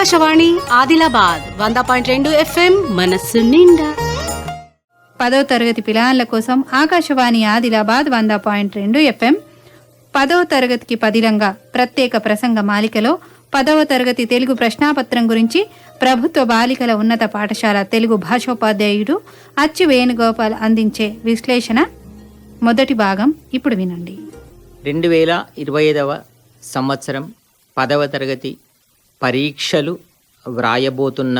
ఆకాశవాణి ఆదిలాబాద్ వంద పాయింట్ రెండు ఎఫ్ఎం మనస్సు నిండా. పదో తరగతి పిల్లల కోసం ఆకాశవాణి ఆదిలాబాద్ వంద పాయింట్ రెండు ఎఫ్ఎం. పదవ తరగతికి పదిలంగా ప్రత్యేక ప్రసంగ మాలికలో పదవ తరగతి తెలుగు ప్రశ్నాపత్రం గురించి ప్రభుత్వ బాలికల ఉన్నత పాఠశాల తెలుగు భాషోపాధ్యాయుడు అచ్చు వేణుగోపాల్ అందించే విశ్లేషణ మొదటి భాగం ఇప్పుడు వినండి. రెండు వేల ఇరవై ఐదవ సంవత్సరం పదవ తరగతి పరీక్షలు వ్రాయబోతున్న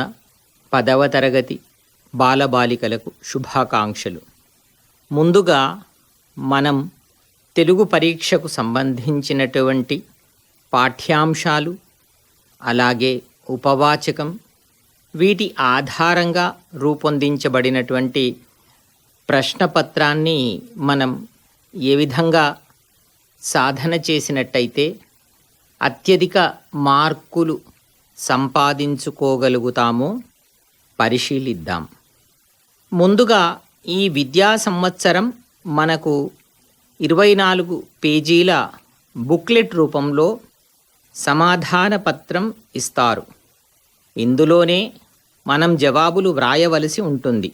పదవ తరగతి బాలబాలికలకు శుభాకాంక్షలు. ముందుగా మనం తెలుగు పరీక్షకు సంబంధించినటువంటి పాఠ్యాంశాలు అలాగే ఉపవాచకం వీటి ఆధారంగా రూపొందించబడినటువంటి ప్రశ్నపత్రాన్ని మనం ఏ విధంగా సాధన చేసినట్టయితే అత్యధిక మార్కులు సంపాదించుకోగలుగుతామో పరిశీలిద్దాం. ముందుగా ఈ విద్యా సంవత్సరం మనకు ఇరవై నాలుగు పేజీల బుక్లెట్ రూపంలో సమాధాన పత్రం ఇస్తారు. ఇందులోనే మనం జవాబులు వ్రాయవలసి ఉంటుంది.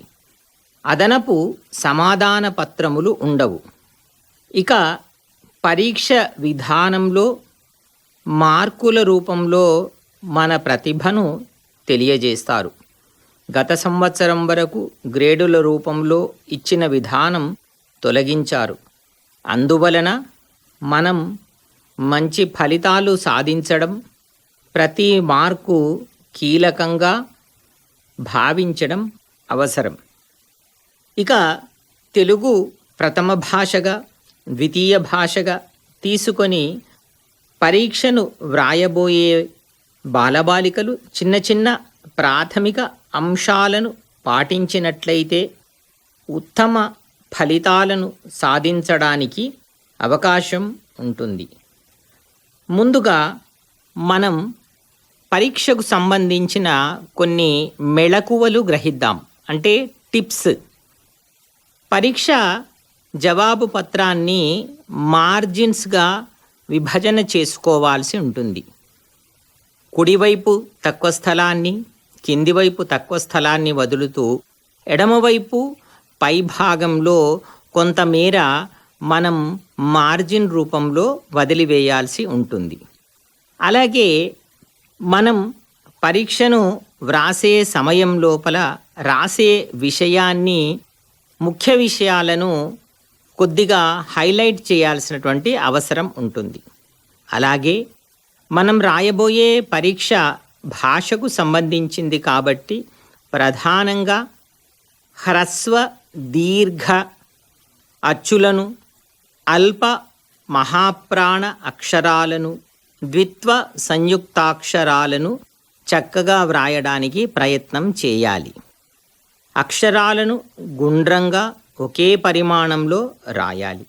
అదనపు సమాధాన పత్రములు ఉండవు. ఇక పరీక్ష విధానంలో మార్కుల రూపంలో మన ప్రతిభను తెలియజేస్తారు. గత సంవత్సరం వరకు గ్రేడుల రూపంలో ఇచ్చిన విధానం తొలగించారు. అందువలన మనం మంచి ఫలితాలు సాధించడం ప్రతి మార్కు కీలకంగా భావించడం అవసరం. ఇక తెలుగు ప్రథమ భాషగా ద్వితీయ భాషగా తీసుకొని పరీక్షను వ్రాయబోయే బాలబాలికలు చిన్న చిన్న ప్రాథమిక అంశాలను పాటించినట్లయితే ఉత్తమ ఫలితాలను సాధించడానికి అవకాశం ఉంటుంది. ముందుగా మనం పరీక్షకు సంబంధించిన కొన్ని మెళకువలు గ్రహిద్దాం. అంటే టిప్స్. పరీక్ష జవాబు పత్రాన్ని మార్జిన్స్గా విభజన చేసుకోవాల్సి ఉంటుంది. కుడివైపు తక్కువ స్థలాన్ని కిందివైపు తక్కువ స్థలాన్ని వదులుతూ ఎడమవైపు పై భాగంలో కొంతమేర మనం మార్జిన్ రూపంలో వదిలివేయాల్సి ఉంటుంది. అలాగే మనం పరీక్షను వ్రాసే సమయం లోపల రాసే విషయాన్ని ముఖ్య విషయాలను కొద్దిగా హైలైట్ చేయాల్సినటువంటి అవసరం ఉంటుంది. అలాగే మనం రాయబోయే పరీక్ష భాషకు సంబంధించింది కాబట్టి ప్రధానంగా హ్రస్వ దీర్ఘ అచ్చులను అల్ప మహాప్రాణ అక్షరాలను ద్విత్వ సంయుక్తాక్షరాలను చక్కగా వ్రాయడానికి ప్రయత్నం చేయాలి. అక్షరాలను గుండ్రంగా ఒకే పరిమాణంలో రాయాలి.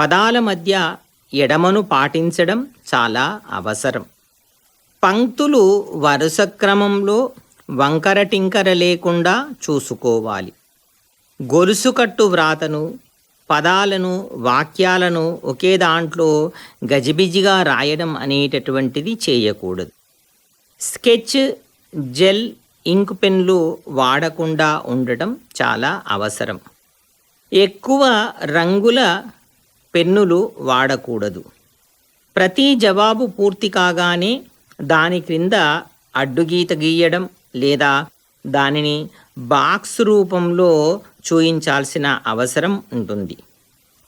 పదాల మధ్య ఎడమను పాటించడం చాలా అవసరం. పంక్తులు వరుస క్రమంలో వంకర టింకర లేకుండా చూసుకోవాలి. గొలుసుకట్టు వ్రాతను పదాలను వాక్యాలను ఒకే దాంట్లో గజిబిజిగా రాయడం అనేటటువంటిది చేయకూడదు. స్కెచ్ జెల్ ఇంక్ పెన్లు వాడకుండా ఉండటం చాలా అవసరం. ఎక్కువ రంగుల పెన్నులు వాడకూడదు. ప్రతి జవాబు పూర్తి కాగానే దాని క్రింద అడ్డుగీత గీయడం లేదా దానిని బాక్స్ రూపంలో చూయించాల్సిన అవసరం ఉంటుంది.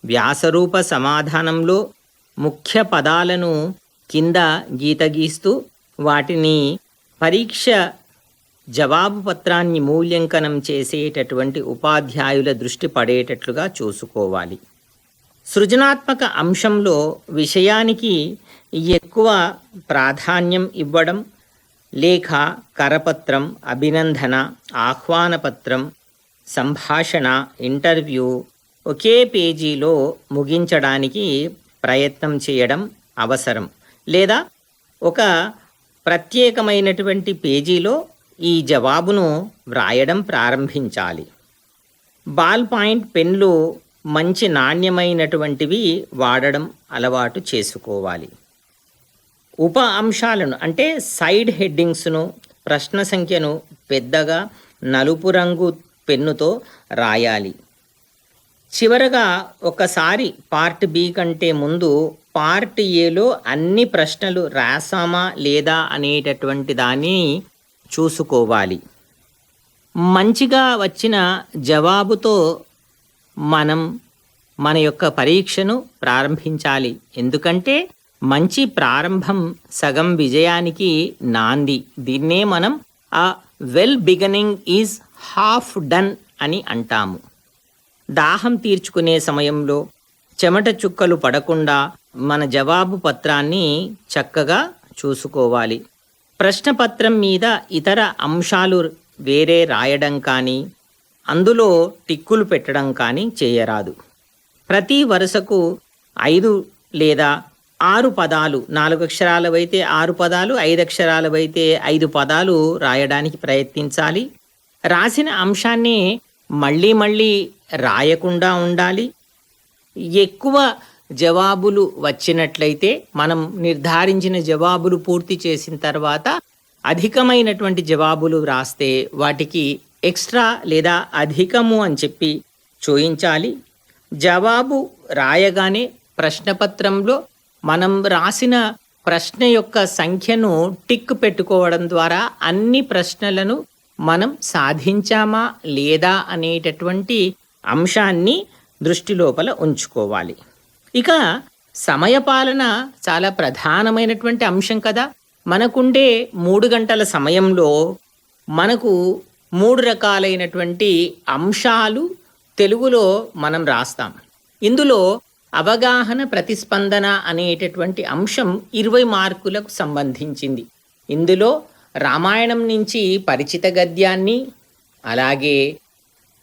వ్యాసరూప సమాధానంలో ముఖ్య పదాలను కింద గీత గీస్తూ వాటిని పరీక్ష జవాబు పత్రాన్ని మూల్యాంకనం చేసేటటువంటి ఉపాధ్యాయుల దృష్టి పడేటట్లుగా చూసుకోవాలి. సృజనాత్మక అంశంలో విషయానికి ఎక్కువ ప్రాధాన్యం ఇవ్వడం లేఖ కరపత్రం అభినందన ఆహ్వానపత్రం సంభాషణ ఇంటర్వ్యూ ఒకే పేజీలో ముగించడానికి ప్రయత్నం చేయడం అవసరం. లేదా ఒక ప్రత్యేకమైనటువంటి పేజీలో ఈ జవాబును వ్రాయడం ప్రారంభించాలి. బాల్ పాయింట్ పెన్లు మంచి నాణ్యమైనటువంటివి వాడడం అలవాటు చేసుకోవాలి. ఉప అంశాలను అంటే సైడ్ హెడ్డింగ్స్ను ప్రశ్న సంఖ్యను పెద్దగా నలుపు రంగు పెన్నుతో రాయాలి. చివరగా ఒకసారి పార్ట్ బి కంటే ముందు పార్ట్ ఏలో అన్ని ప్రశ్నలు రాసామా లేదా అనేటటువంటి దాన్ని చూసుకోవాలి. మంచిగా వచ్చిన జవాబుతో మనం మన యొక్క పరీక్షను ప్రారంభించాలి. ఎందుకంటే మంచి ప్రారంభం సగం విజయానికి నాంది. దీన్నే మనం ఆ well beginning is half done అని అంటాము. దాహం తీర్చుకునే సమయంలో చెమట చుక్కలు పడకుండా మన జవాబు పత్రాన్ని చక్కగా చూసుకోవాలి. ప్రశ్నపత్రం మీద ఇతర అంశాలు వేరే రాయడం కానీ అందులో టిక్కులు పెట్టడం కానీ చేయరాదు. ప్రతి వరుసకు ఐదు లేదా ఆరు పదాలు నాలుగు అక్షరాలవైతే ఆరు పదాలు ఐదు అక్షరాలవైతే ఐదు పదాలు రాయడానికి ప్రయత్నించాలి. రాసిన అంశాన్ని మళ్ళీ మళ్ళీ రాయకుండా ఉండాలి. ఎక్కువ జవాబులు వచ్చినట్లయితే మనం నిర్ధారించిన జవాబులు పూర్తి చేసిన తర్వాత అధికమైనటువంటి జవాబులు రాస్తే వాటికి ఎక్స్ట్రా లేదా అధికము అని చెప్పి చూయించాలి. జవాబు రాయగానే ప్రశ్నపత్రంలో మనం రాసిన ప్రశ్న యొక్క సంఖ్యను టిక్ పెట్టుకోవడం ద్వారా అన్ని ప్రశ్నలను మనం సాధించామా లేదా అనేటటువంటి అంశాన్ని దృష్టి లోపల ఉంచుకోవాలి. ఇక సమయపాలన చాలా ప్రధానమైనటువంటి అంశం కదా. మనకుండే మూడు గంటల సమయంలో మనకు మూడు రకాలైనటువంటి అంశాలు తెలుగులో మనం రాస్తాం. ఇందులో అవగాహన ప్రతిస్పందన అనేటటువంటి అంశం ఇరవై మార్కులకు సంబంధించింది. ఇందులో రామాయణం నుంచి పరిచిత గద్యాన్ని అలాగే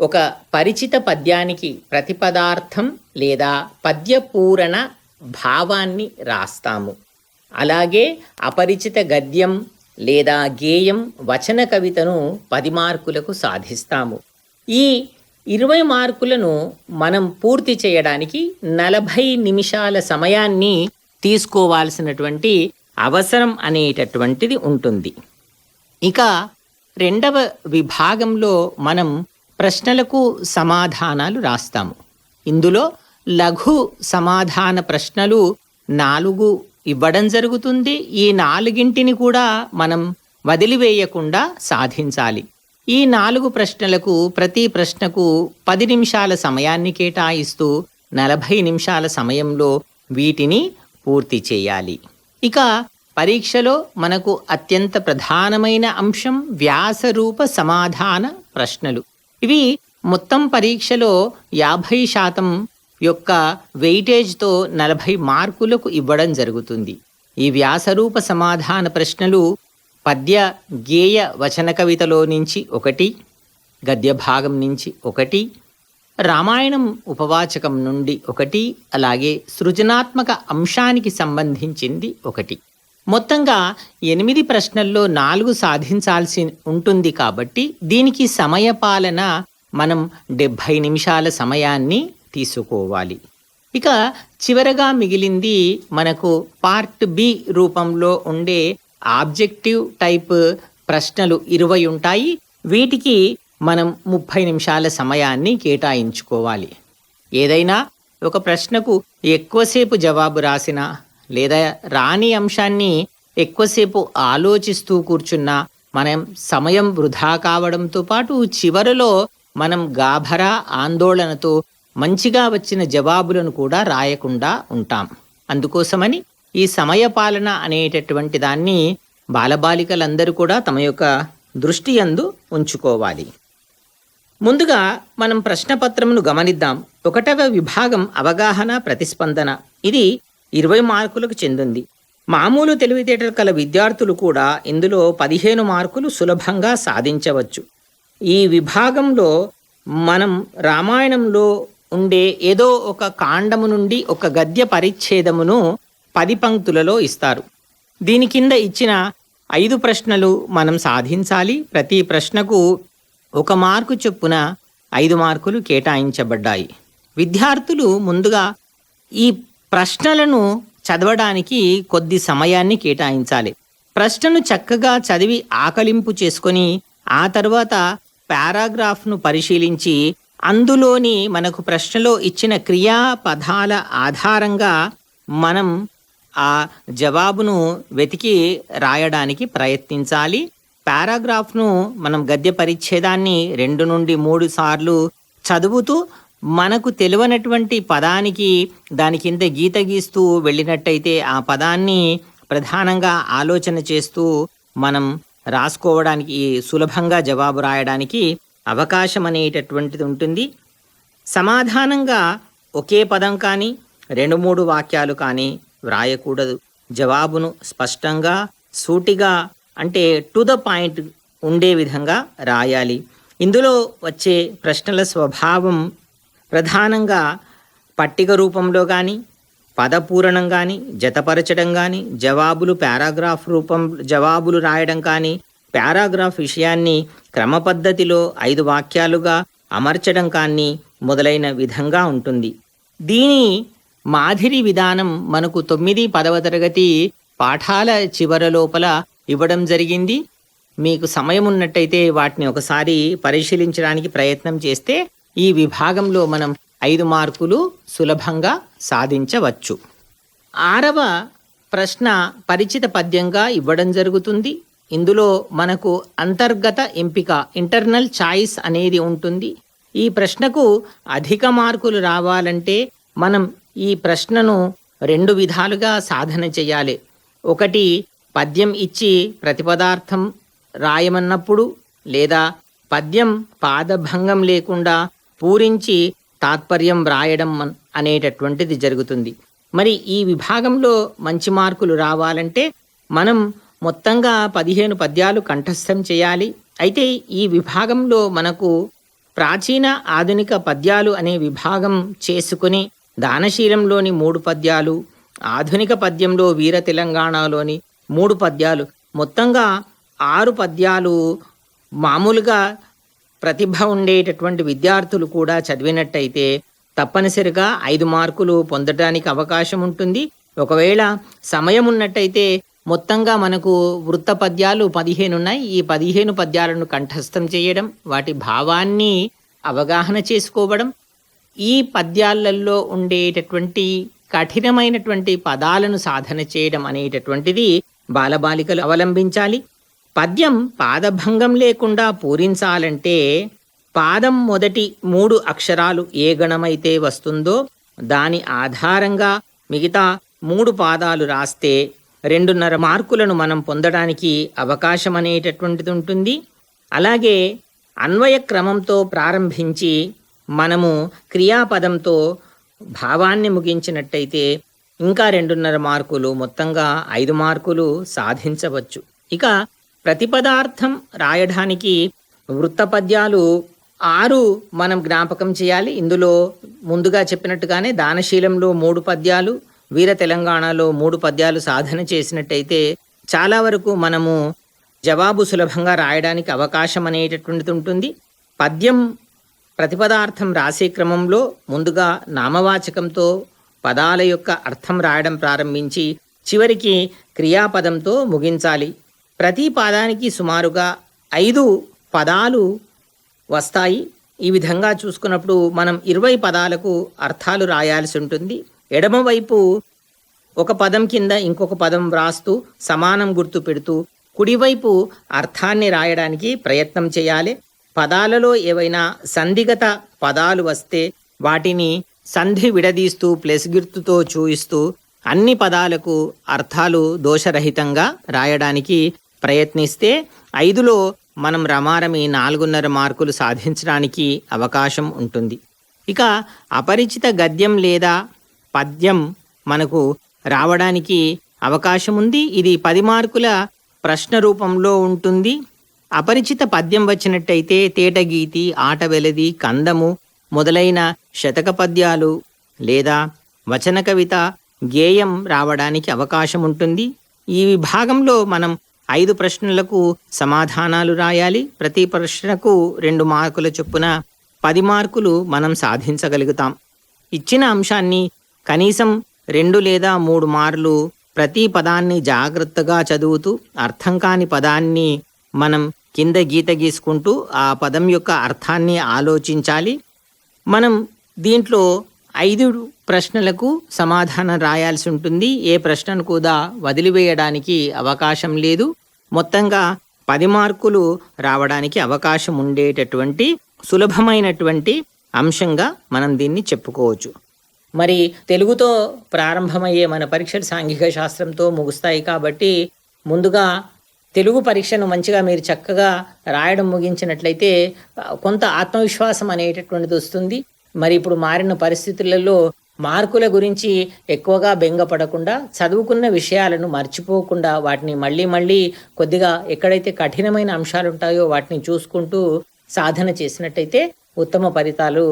ఒక పరిచిత పద్యానికి ప్రతిపదార్థం లేదా పద్యపూరణ భావాన్ని రాస్తాము. అలాగే అపరిచిత గద్యం లేదా గేయం వచన కవితను పది మార్కులకు సాధిస్తాము. ఈ ఇరవై మార్కులను మనం పూర్తి చేయడానికి నలభై నిమిషాల సమయాన్ని తీసుకోవాల్సినటువంటి అవసరం అనేటటువంటిది ఉంటుంది. ఇక రెండవ విభాగంలో మనం ప్రశ్నలకు సమాధానాలు రాస్తాము. ఇందులో లఘు సమాధాన ప్రశ్నలు నాలుగు ఇవ్వడం జరుగుతుంది. ఈ నాలుగింటిని కూడా మనం వదిలివేయకుండా సాధించాలి. ఈ నాలుగు ప్రశ్నలకు ప్రతి ప్రశ్నకు పది నిమిషాల సమయాన్ని కేటాయిస్తూ నలభై నిమిషాల సమయంలో వీటిని పూర్తి చేయాలి. ఇక పరీక్షలో మనకు అత్యంత ప్రధానమైన అంశం వ్యాసరూప సమాధాన ప్రశ్నలు. ఇవి మొత్తం పరీక్షలో యాభై శాతం యొక్క వెయిటేజ్తో నలభై మార్కులకు ఇవ్వడం జరుగుతుంది. ఈ వ్యాసరూప సమాధాన ప్రశ్నలు పద్య గేయ వచన కవితలో నుంచి ఒకటి గద్య భాగం నుంచి ఒకటి రామాయణం ఉపవాచకం నుండి ఒకటి అలాగే సృజనాత్మక అంశానికి సంబంధించింది ఒకటి. మొత్తంగా ఎనిమిది ప్రశ్నల్లో నాలుగు సాధించాల్సి ఉంటుంది కాబట్టి దీనికి సమయపాలన మనం డెబ్భై నిమిషాల సమయాన్ని తీసుకోవాలి. ఇక చివరగా మిగిలింది మనకు పార్ట్ బి రూపంలో ఉండే ఆబ్జెక్టివ్ టైప్ ప్రశ్నలు ఇరవై ఉంటాయి. వీటికి మనం ముప్పై నిమిషాల సమయాన్ని కేటాయించుకోవాలి. ఏదైనా ఒక ప్రశ్నకు ఎక్కువసేపు జవాబు రాసినా లేదా రాని అంశాన్ని ఎక్కువసేపు ఆలోచిస్తూ కూర్చున్నా మనం సమయం వృధా కావడంతో పాటు చివరలో మనం గాభరా ఆందోళనతో మంచిగా వచ్చిన జవాబులను కూడా రాయకుండా ఉంటాం. అందుకోసమని ఈ సమయపాలన అనేటటువంటి దాన్ని బాలబాలికలందరూ కూడా తమ యొక్క దృష్టి అందు ఉంచుకోవాలి. ముందుగా మనం ప్రశ్నపత్రమును గమనిద్దాం. ఒకటవ విభాగం అవగాహన ప్రతిస్పందన. ఇది ఇరవై మార్కులకు చెందింది. మామూలు తెలివితేటలు కల విద్యార్థులు కూడా ఇందులో పదిహేను మార్కులు సులభంగా సాధించవచ్చు. ఈ విభాగంలో మనం రామాయణంలో ఉండే ఏదో ఒక కాండము నుండి ఒక గద్య పరిచ్ఛేదమును పది పంక్తులలో ఇస్తారు. దీని కింద ఇచ్చిన ఐదు ప్రశ్నలు మనం సాధించాలి. ప్రతి ప్రశ్నకు ఒక మార్కు చొప్పున ఐదు మార్కులు కేటాయించబడ్డాయి. విద్యార్థులు ముందుగా ఈ ప్రశ్నలను చదవడానికి కొద్ది సమయాన్ని కేటాయించాలి. ప్రశ్నను చక్కగా చదివి ఆకలింపు చేసుకొని ఆ తర్వాత పారాగ్రాఫ్ను పరిశీలించి అందులోని మనకు ప్రశ్నలో ఇచ్చిన క్రియా పదాల ఆధారంగా మనం ఆ జవాబును వెతికి రాయడానికి ప్రయత్నించాలి. పారాగ్రాఫ్ను మనం గద్య పరిచ్ఛేదాన్ని రెండు నుండి మూడు సార్లు చదువుతూ మనకు తెలియనటువంటి పదానికి దాని కింద గీత గీస్తూ వెళ్ళినట్టయితే ఆ పదాన్ని ప్రధానంగా ఆలోచన చేస్తూ మనం రాసుకోవడానికి సులభంగా జవాబు రాయడానికి అవకాశం అనేటటువంటిది ఉంటుంది. సమాధానంగా ఒకే పదం కానీ రెండు మూడు వాక్యాలు కానీ వ్రాయకూడదు. జవాబును స్పష్టంగా సూటిగా అంటే టు ద పాయింట్ ఉండే విధంగా రాయాలి. ఇందులో వచ్చే ప్రశ్నల స్వభావం ప్రధానంగా పట్టిక రూపంలో కానీ పదపూరణం కానీ జతపరచడం కానీ జవాబులు పారాగ్రాఫ్ రూపం జవాబులు రాయడం కానీ పారాగ్రాఫ్ విషయాన్ని క్రమపద్ధతిలో ఐదు వాక్యాలుగా అమర్చడం కానీ మొదలైన విధంగా ఉంటుంది. దీని మాదిరి విధానం మనకు తొమ్మిది పదవ తరగతి పాఠాల చివర లోపల ఇవ్వడం జరిగింది. మీకు సమయం ఉన్నట్టయితే వాటిని ఒకసారి పరిశీలించడానికి ప్రయత్నం చేస్తే ఈ విభాగంలో మనం ఐదు మార్కులు సులభంగా సాధించవచ్చు. ఆరవ ప్రశ్న పరిచిత పద్యంగా ఇవ్వడం జరుగుతుంది. ఇందులో మనకు అంతర్గత ఎంపిక ఇంటర్నల్ చాయిస్ అనేది ఉంటుంది. ఈ ప్రశ్నకు అధిక మార్కులు రావాలంటే మనం ఈ ప్రశ్నను రెండు విధాలుగా సాధన చేయాలి. ఒకటి పద్యం ఇచ్చి ప్రతిపదార్థం రాయమన్నప్పుడు లేదా పద్యం పాదభంగం లేకుండా పూరించి తాత్పర్యం వ్రాయడం అనేటటువంటిది జరుగుతుంది. మరి ఈ విభాగంలో మంచి మార్కులు రావాలంటే మనం మొత్తంగా పదిహేను పద్యాలు కంఠస్థం చేయాలి. అయితే ఈ విభాగంలో మనకు ప్రాచీన ఆధునిక పద్యాలు అనే విభాగం చేసుకుని దానశీలంలోని మూడు పద్యాలు ఆధునిక పద్యంలో వీర తెలంగాణలోని మూడు పద్యాలు మొత్తంగా ఆరు పద్యాలు మామూలుగా ప్రతిభ ఉండేటటువంటి విద్యార్థులు కూడా చదివినట్టయితే తప్పనిసరిగా ఐదు మార్కులు పొందడానికి అవకాశం ఉంటుంది. ఒకవేళ సమయం ఉన్నట్టయితే మొత్తంగా మనకు వృత్త పద్యాలు పదిహేను ఉన్నాయి ఈ పదిహేను పద్యాలను కంఠస్థం చేయడం వాటి భావాన్ని అవగాహన చేసుకోవడం ఈ పద్యాలలో ఉండేటటువంటి కఠినమైనటువంటి పదాలను సాధన చేయడం అనేటటువంటిది బాలబాలికలు అవలంబించాలి. పద్యం పాదభంగం లేకుండా పూరించాలంటే పాదం మొదటి మూడు అక్షరాలు ఏ గణమైతే వస్తుందో దాని ఆధారంగా మిగతా మూడు పాదాలు రాస్తే రెండున్నర మార్కులను మనం పొందడానికి అవకాశం అనేటటువంటిది ఉంటుంది. అలాగే అన్వయ క్రమంతో ప్రారంభించి మనము క్రియాపదంతో భావాన్ని ముగించినట్టయితే ఇంకా రెండున్నర మార్కులు మొత్తంగా ఐదు మార్కులు సాధించవచ్చు. ఇక ప్రతిపదార్థం రాయడానికి వృత్తపద్యాలు ఆరు మనం జ్ఞాపకం చేయాలి. ఇందులో ముందుగా చెప్పినట్టుగానే దానశీలంలో మూడు పద్యాలు వీర తెలంగాణలో మూడు పద్యాలు సాధన చేసినట్టయితే చాలా వరకు మనము జవాబు సులభంగా రాయడానికి అవకాశం అనేటటువంటిది ఉంటుంది. పద్యం ప్రతిపదార్థం రాసే క్రమంలో ముందుగా నామవాచకంతో పదాల యొక్క అర్థం రాయడం ప్రారంభించి చివరికి క్రియాపదంతో ముగించాలి. ప్రతి పదానికి సుమారుగా ఐదు పదాలు వస్తాయి. ఈ విధంగా చూసుకున్నప్పుడు మనం ఇరవై పదాలకు అర్థాలు రాయాల్సి ఉంటుంది. ఎడమవైపు ఒక పదం కింద ఇంకొక పదం వ్రాస్తూ సమానం గుర్తు పెడుతూ కుడివైపు అర్థాన్ని రాయడానికి ప్రయత్నం చేయాలి. పదాలలో ఏవైనా సంధిగత పదాలు వస్తే వాటిని సంధి విడదీస్తూ ప్లస్ గుర్తుతో చూయిస్తూ అన్ని పదాలకు అర్థాలు దోషరహితంగా రాయడానికి ప్రయత్నిస్తే ఐదులో మనం రమారమి నాలుగున్నర మార్కులు సాధించడానికి అవకాశం ఉంటుంది. ఇక అపరిచిత గద్యం లేదా పద్యం మనకు రావడానికి అవకాశం ఉంది ఇది పది మార్కుల ప్రశ్న రూపంలో ఉంటుంది. అపరిచిత పద్యం వచ్చినట్టయితే తేటగీతి ఆట వెలది కందము మొదలైన శతక పద్యాలు లేదా వచన కవిత గేయం రావడానికి అవకాశం ఉంటుంది ఈ విభాగంలో మనం ఐదు ప్రశ్నలకు సమాధానాలు రాయాలి. ప్రతి ప్రశ్నకు రెండు మార్కుల చొప్పున పది మార్కులు మనం సాధించగలుగుతాం. ఇచ్చిన అంశాన్ని కనీసం రెండు లేదా మూడు మార్లు ప్రతి పదాన్ని జాగ్రత్తగా చదువుతూ అర్థం కాని పదాన్ని మనం కింద గీత గీసుకుంటూ ఆ పదం యొక్క అర్థాన్ని ఆలోచించాలి. మనం దీంట్లో ఐదు ప్రశ్నలకు సమాధానం రాయాల్సి ఉంటుంది. ఏ ప్రశ్నను కూడా వదిలివేయడానికి అవకాశం లేదు. మొత్తంగా పది మార్కులు రావడానికి అవకాశం ఉండేటటువంటి సులభమైనటువంటి అంశంగా మనం దీన్ని చెప్పుకోవచ్చు. మరి తెలుగుతో ప్రారంభమయ్యే మన పరీక్షలు సాంఘిక శాస్త్రంతో ముగుస్తాయి కాబట్టి ముందుగా తెలుగు పరీక్షను మంచిగా మీరు చక్కగా రాయడం ముగించినట్లయితే కొంత ఆత్మవిశ్వాసం అనేటటువంటిది వస్తుంది. మరి ఇప్పుడు మారిన పరిస్థితులలో మార్కుల గురించి ఎక్కువగా బెంగపడకుండా చదువుకున్న విషయాలను మర్చిపోకుండా వాటిని మళ్ళీ మళ్ళీ కొద్దిగా ఎక్కడైతే కఠినమైన అంశాలు ఉంటాయో వాటిని చూసుకుంటూ సాధన చేసినట్టయితే ఉత్తమ ఫలితాలు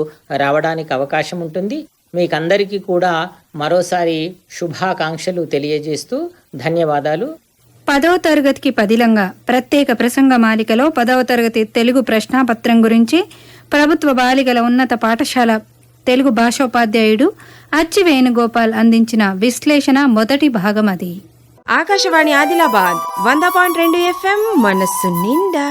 రావడానికి అవకాశం ఉంటుంది. మీకందరికీ కూడా మరోసారి శుభాకాంక్షలు తెలియజేస్తూ ధన్యవాదాలు. పదవ తరగతికి పదిలంగా ప్రత్యేక ప్రసంగ మాలికలో పదవ తరగతి తెలుగు ప్రశ్నాపత్రం గురించి ప్రభుత్వ బాలికల ఉన్నత పాఠశాల తెలుగు భాషోపాధ్యాయుడు అచ్చి వేణుగోపాల్ అందించిన విశ్లేషణ మొదటి భాగం అది. ఆకాశవాణి ఆదిలాబాద్ వంద పాయింట్ రెండు ఎఫ్ఎం మనస్సు నిండా.